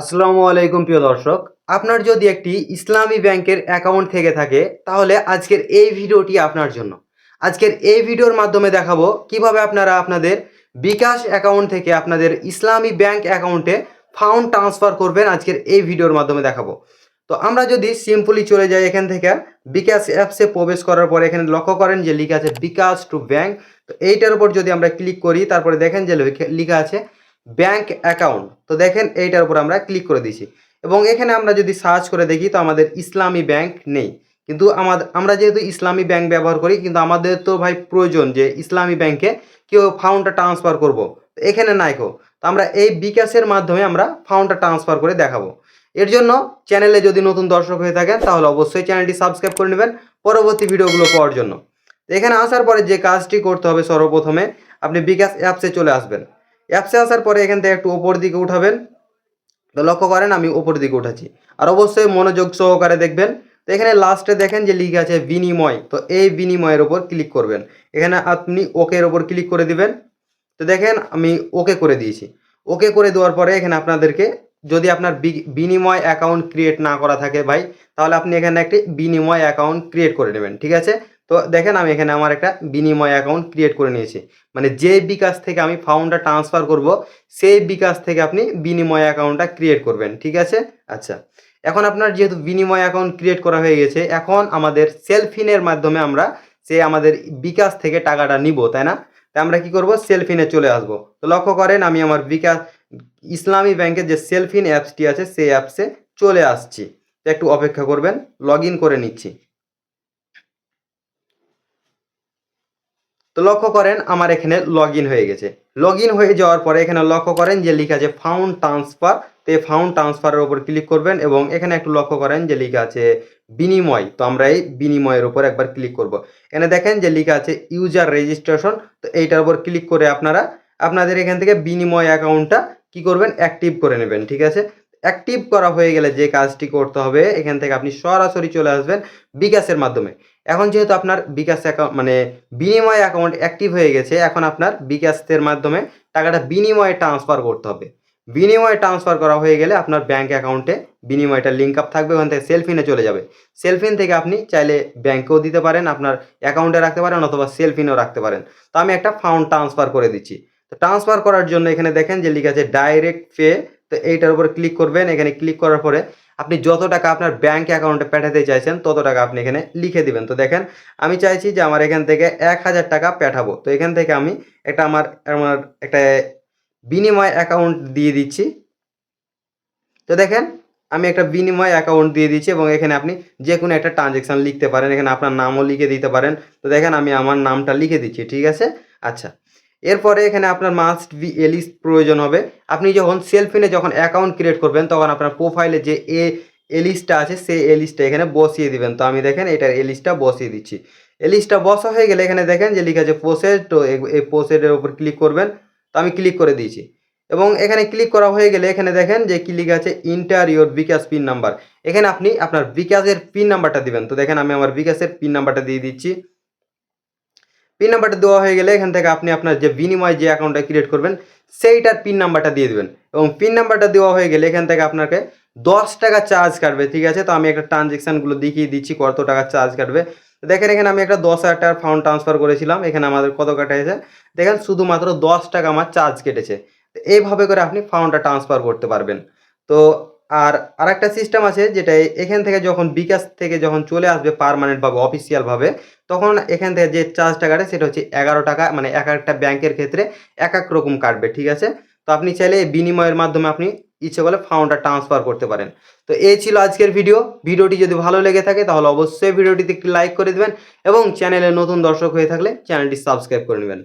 আসসালামু আলাইকুম প্রিয় দর্শক, আপনার যদি একটি ইসলামী ব্যাংকের অ্যাকাউন্ট থেকে থাকে, তাহলে আজকের এই ভিডিওটি আপনার জন্য। আজকের এই ভিডিওর মাধ্যমে দেখাবো কীভাবে আপনারা আপনাদের বিকাশ অ্যাকাউন্ট থেকে আপনাদের ইসলামী ব্যাংক অ্যাকাউন্টে ফান্ড ট্রান্সফার করবেন আজকের এই ভিডিওর মাধ্যমে দেখাবো। তো আমরা যদি সিম্পলি চলে যাই এখান থেকে, বিকাশ অ্যাপসে প্রবেশ করার পরে এখানে লক্ষ্য করেন যে লেখা আছে বিকাশ টু ব্যাংক। তো এইটার উপর যদি আমরা ক্লিক করি, তারপরে দেখেন যে লেখা আছে ব্যাংক অ্যাকাউন্ট তো দেখেন এইটার উপর আমরা ক্লিক করে দিয়েছি। এবং এখানে আমরা যদি সার্চ করে দেখি, তো আমাদের ইসলামী ব্যাংক নেই। কিন্তু আমাদের আমরা যেহেতু ইসলামী ব্যাংক ব্যবহার করি, কিন্তু আমাদের তো ভাই প্রয়োজন যে ইসলামী ব্যাংকে কেউ ফাউন্ডটা ট্রান্সফার করব। এখানে নাই কো তো আমরা এই বিকাশের মাধ্যমে আমরা ফাউন্ডটা ট্রান্সফার করে দেখাবো। এর জন্য চ্যানেলে যদি নতুন দর্শক হয়ে থাকেন, তাহলে অবশ্যই চ্যানেলটি সাবস্ক্রাইব করে নেবেন পরবর্তী ভিডিওগুলো পাওয়ার জন্য। এখানে আসার পরে যে কাজটি করতে হবে সর্বপ্রথমে, আপনি বিকাশ অ্যাপসে চলে আসবেন। অ্যাপসে আসার পরে এখান থেকে একটু ওপর দিকে উঠাবেন। তো লক্ষ্য করেন আমি ওপর দিকে উঠাচ্ছি। আর অবশ্যই মনোযোগ সহকারে দেখবেন। তো এখানে লাস্টে দেখেন যে লিখে আছে বিনিময়। তো এই বিনিময়ের ওপর ক্লিক করবেন। এখানে আপনি ওকের ওপর ক্লিক করে দিবেন। তো দেখেন আমি ওকে করে দিয়েছি। ওকে করে দেওয়ার পরে এখানে আপনাদেরকে যদি আপনার বিনিময় অ্যাকাউন্ট ক্রিয়েট না করা থাকে ভাই, তাহলে আপনি এখানে একটি বিনিময় অ্যাকাউন্ট ক্রিয়েট করে নেবেন। ঠিক আছে? তো দেখেন আমি এখানে আমার একটা বিনিময় অ্যাকাউন্ট ক্রিয়েট করে নিয়েছি। মানে যে বিকাশ থেকে আমি ফাউন্ডটা ট্রান্সফার করব, সেই বিকাশ থেকে আপনি বিনিময় অ্যাকাউন্টটা ক্রিয়েট করবেন, ঠিক আছে? আচ্ছা এখন আপনার যেহেতু বিনিময় অ্যাকাউন্ট ক্রিয়েট করা হয়ে গেছে, এখন আমাদের সেলফিনের মাধ্যমে আমরা সে আমাদের বিকাশ থেকে টাকাটা নিব, তাই না? তাই আমরা কি করব? সেলফিনে চলে আসব। তো লক্ষ্য করেন, আমি আমার বিকাশ, ইসলামী ব্যাংকের যে সেলফিন অ্যাপসটি আছে, সেই অ্যাপসে চলে আসছি। তো একটু অপেক্ষা করবেন লগ করে নিচ্ছি। তো লক্ষ্য করেন আমার এখানে লগ হয়ে গেছে। লগ হয়ে যাওয়ার পরে এখানে লক্ষ্য করেন যে লেখা আছে ফাউন্ড ট্রান্সফার তো এই ফাউন্ড ট্রান্সফারের উপর ক্লিক করবেন এবং এখানে একটু লক্ষ্য করেন যে লেখা আছে বিনিময়। তো আমরা এই বিনিময়ের উপর একবার ক্লিক করব। এখানে দেখেন যে লেখা আছে ইউজার রেজিস্ট্রেশন তো এইটার উপর ক্লিক করে আপনারা, আপনাদের এখান থেকে বিনিময় অ্যাকাউন্টটা কি করবেন? অ্যাক্টিভ করে নেবেন, ঠিক আছে? অ্যাক্টিভ করা হয়ে গেলে যে কাজটি করতে হবে, এখান থেকে আপনি সরাসরি চলে আসবেন বিকাশের মাধ্যমে। এখন যেহেতু আপনার বিকাশ অ্যাকাউন্ট মানে বিনিময় অ্যাকাউন্ট অ্যাক্টিভ হয়ে গেছে, এখন আপনার বিকাশের মাধ্যমে টাকাটা বিনিময়ে ট্রান্সফার করতে হবে। বিনিময়ে ট্রান্সফার করা হয়ে গেলে আপনার ব্যাঙ্ক অ্যাকাউন্টে বিনিময়টা লিঙ্ক আপ থাকবে, ওখান থেকে সেলফিনে চলে যাবে। সেলফিন থেকে আপনি চাইলে ব্যাঙ্কেও দিতে পারেন, আপনার অ্যাকাউন্টে রাখতে পারেন অথবা সেলফিনেও রাখতে পারেন। তো আমি একটা ফাউন্ড ট্রান্সফার করে দিচ্ছি। তো ট্রান্সফার করার জন্য এখানে দেখেন যে লিখে আছে ডাইরেক্ট পে তো এইটার উপর ক্লিক করবেন। এখানে ক্লিক করার পরে আপনি যত টাকা আপনার ব্যাংক অ্যাকাউন্টে পাঠাতে চাইছেন, তত টাকা আপনি এখানে লিখে দিবেন। তো দেখেন, আমি চাইছি যে আমার এখান থেকে এক হাজার টাকা পাঠাবো। তো এখান থেকে আমি একটা আমার আমার একটা বিনিময় অ্যাকাউন্ট দিয়ে দিচ্ছি। তো দেখেন, আমি একটা বিনিময় অ্যাকাউন্ট দিয়ে দিচ্ছি এবং এখানে আপনি যে কোনো একটা ট্রানজেকশান লিখতে পারেন। এখানে আপনার নামও লিখে দিতে পারেন। তো দেখেন, আমি আমার নামটা লিখে দিচ্ছি, ঠিক আছে? আচ্ছা। এরপরে এখানে আপনার মাস্ট বি এলিস প্রয়োজন হবে। আপনি যখন সেলফিনে যখন অ্যাকাউন্ট ক্রিয়েট করবেন, তখন আপনার প্রোফাইলে যে এ এলিসটা আছে, সেই এলিসটা এখানে বসিয়ে দিবেন। তো আমি দেখেন এটার এলিসটা বসিয়ে দিচ্ছি। এলিসটা বসা হয়ে গেলে এখানে দেখেন যে লেখা আছে প্রসেস তো এই- প্রসেসের উপর ক্লিক করবেন। তো আমি ক্লিক করে দিয়েছি। এবং এখানে ক্লিক করা হয়ে গেলে এখানে দেখেন যে কি লেখা আছে enter your bKash pin number এখানে আপনি আপনার বিকাশের পিন নাম্বারটা দিবেন। তো দেখেন আমি আমার বিকাশের পিন নাম্বারটা দিয়ে দিচ্ছি। পিন নাম্বারটা দেওয়া হয়ে গেলে এখান থেকে আপনি আপনার যে বিনিময় যে অ্যাকাউন্টটা ক্রিয়েট করবেন, সেইটার পিন নাম্বারটা দিয়ে দেবেন। এবং পিন নাম্বারটা দেওয়া হয়ে গেলে এখান থেকে আপনাকে দশ টাকা চার্জ কাটবে, ঠিক আছে? তো আমি একটা ট্রানজেকশানগুলো দেখিয়ে দিচ্ছি, কত টাকা চার্জ কাটবে। দেখেন, এখানে আমি একটা দশ হাজার টাকার ফান্ড ট্রান্সফার করেছিলাম। এখানে আমাদের কত কাটেছে দেখেন, শুধুমাত্র দশ টাকা আমার চার্জ কেটেছে। এইভাবে করে আপনি ফান্ডটা ট্রান্সফার করতে পারবেন। তো আর আরেকটা সিস্টেম আছে যেটা এখান থেকে যখন বিকাশ থেকে যখন চলে আসবে পারমানেন্টভাবে অফিসিয়ালভাবে তখন এখান থেকে যে চার্জটা কাটে সেটা হচ্ছে এগারো টাকা মানে এক একটা ব্যাংকের ক্ষেত্রে এক এক রকম কাটবে, ঠিক আছে? তো আপনি চাইলে বিনিময়ের মাধ্যমে আপনি ইচ্ছে করলে ফাউন্ডটা ট্রান্সফার করতে পারেন। তো এই ছিল আজকের ভিডিও ভিডিওটি যদি ভালো লেগে থাকে, তাহলে অবশ্যই ভিডিওটিতে একটি লাইক করে দেবেন এবং চ্যানেলে নতুন দর্শক হয়ে থাকলে চ্যানেলটি সাবস্ক্রাইব করে নেবেন।